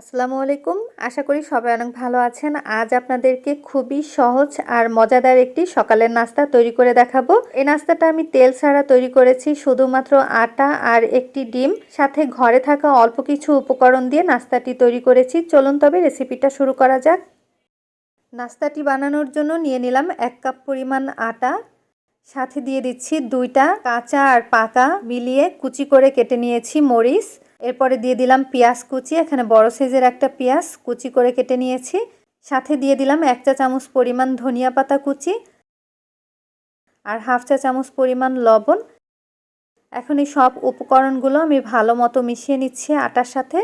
আসসালামু আলাইকুম। আশা করি সবাই অনেক ভালো আছেন। আজ আপনাদেরকে খুবই সহজ আর মজাদার একটি সকালের নাস্তা তৈরি করে দেখাবো। এই নাস্তাটা আমি তেল ছাড়া তৈরি করেছি শুধুমাত্র আটা আর একটি ডিম। সাথে ঘরে থাকা অল্প কিছু উপকরণ দিয়ে নাস্তাটি তৈরি করেছি। চলুন তবে রেসিপিটা শুরু করা যাক। নাস্তাটি বানানোর জন্য নিয়ে নিলাম এক কাপ পরিমাণ আটা। সাথে দিয়ে দিচ্ছি দুইটা কাঁচা আর পাকা মিলিয়ে কুচি করে কেটে নিয়েছি মরিচ। এরপরে দিয়ে দিলাম পেঁয়াজ কুচি, এখানে বড় সাইজের একটা পেঁয়াজ কুচি করে কেটে নিয়েছি। সাথে দিয়ে দিলাম এক চা চামচ পরিমাণ ধনিয়া পাতা কুচি আর হাফ চা চামচ পরিমাণ লবণ। এখন এই সব উপকরণগুলো আমি ভালো মতো মিশিয়ে নিচ্ছি আটার সাথে।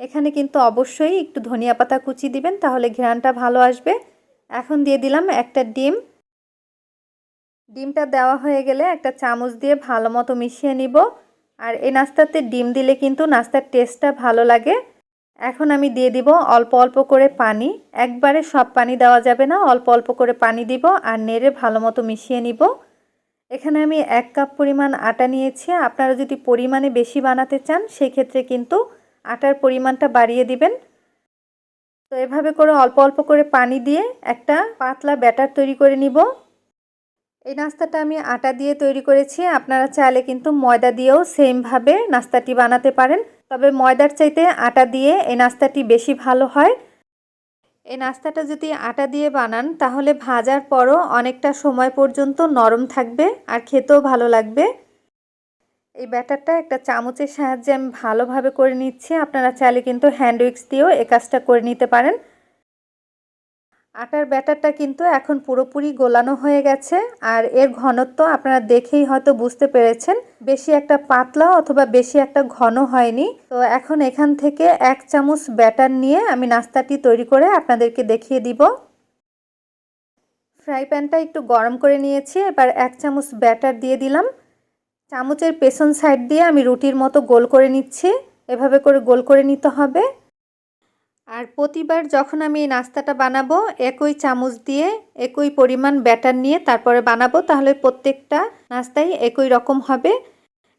এখানে কিন্তু অবশ্যই একটু ধনিয়া পাতা কুচি দিবেন, তাহলে ঘ্রাণটা ভালো আসবে। এখন দিয়ে দিলাম একটা ডিম। ডিমটা দেওয়া হয়ে গেলে একটা চামচ দিয়ে ভালো মতো মিশিয়ে নিব। আর এই নাস্তাতে ডিম দিলে কিন্তু নাস্তার টেস্টটা ভালো লাগে। এখন আমি দিয়ে দিব অল্প অল্প করে পানি। একবারে সব পানি দেওয়া যাবে না, অল্প অল্প করে পানি দিব আর নেড়ে ভালো মতো মিশিয়ে নিব। এখানে আমি এক কাপ পরিমাণ আটা নিয়েছি। আপনারা যদি পরিমাণে বেশি বানাতে চান, সেক্ষেত্রে কিন্তু আটার পরিমাণটা বাড়িয়ে দিবেন। তো এভাবে করে অল্প অল্প করে পানি দিয়ে একটা পাতলা ব্যাটার তৈরি করে নিব। এই নাস্তাটা আমি আটা দিয়ে তৈরি করেছি। আপনারা চাইলে কিন্তু ময়দা দিয়েও সেমভাবে নাস্তাটি বানাতে পারেন। তবে ময়দার চাইতে আটা দিয়ে এই নাস্তাটি বেশি ভালো হয়। এই নাস্তাটা যদি আটা দিয়ে বানান, তাহলে ভাজার পরও অনেকটা সময় পর্যন্ত নরম থাকবে আর খেতেও ভালো লাগবে। এই ব্যাটারটা একটা চামচের সাহায্যে আমি ভালোভাবে করে নিচ্ছি। আপনারা চাইলে কিন্তু হ্যান্ড উইক্স দিয়েও এ কাজটা করে নিতে পারেন। আটার ব্যাটারটা কিন্তু এখন পুরোপুরি গোলানো হয়ে গেছে আর এর ঘনত্ব আপনারা দেখেই হয়তো বুঝতে পেরেছেন। বেশি একটা পাতলা অথবা বেশি একটা ঘন হয়নি। তো এখন এখান থেকে এক চামচ ব্যাটার নিয়ে আমি নাস্তাটি তৈরি করে আপনাদেরকে দেখিয়ে দিব। ফ্রাই প্যানটা একটু গরম করে নিয়েছি, এবার এক চামচ ব্যাটার দিয়ে দিলাম। চামচের পেছন সাইড দিয়ে আমি রুটির মতো গোল করে নিচ্ছি। এভাবে করে গোল করে নিতে হবে। আর প্রতিবার যখন আমি এই নাস্তাটা বানাবো, একই চামচ দিয়ে একই পরিমাণ ব্যাটার নিয়ে তারপরে বানাবো, তাহলে প্রত্যেকটা নাস্তাই একই রকম হবে।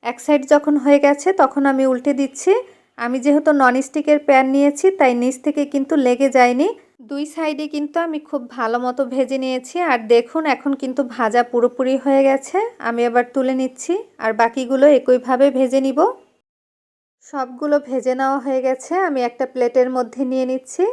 এক সাইড যখন হয়ে গেছে, তখন আমি উল্টে দিচ্ছি। আমি যেহেতু ননস্টিকের প্যান নিয়েছি, তাই নিচ থেকে কিন্তু লেগে যায়নি। দুই সাইডে কিন্তু আমি খুব ভালো মতো ভেজে নিয়েছি। আর দেখুন, এখন কিন্তু ভাজা পুরোপুরি হয়ে গেছে। আমি আবার তুলে নিচ্ছি, আর বাকিগুলো একইভাবে ভেজে নিব। সবগুলো ভেজে নেওয়া হয়ে গেছে। আমি একটা প্লেটের মধ্যে নিয়ে নিচ্ছি।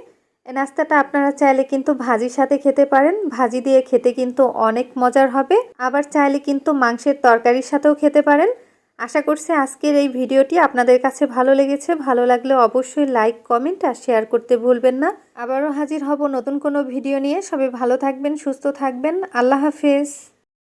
নাস্তাটা আপনারা চাইলে কিন্তু ভাজির সাথে খেতে পারেন। ভাজি দিয়ে খেতে কিন্তু অনেক মজার হবে। আবার চাইলে কিন্তু মাংসের তরকারির সাথেও খেতে পারেন। আশা করছি আজকের এই ভিডিওটি আপনাদের কাছে ভালো লেগেছে। ভালো লাগলে অবশ্যই লাইক, কমেন্ট আর শেয়ার করতে ভুলবেন না। আবারও হাজির হব নতুন কোনো ভিডিও নিয়ে। সবাই ভালো থাকবেন, সুস্থ থাকবেন। আল্লাহ হাফেজ।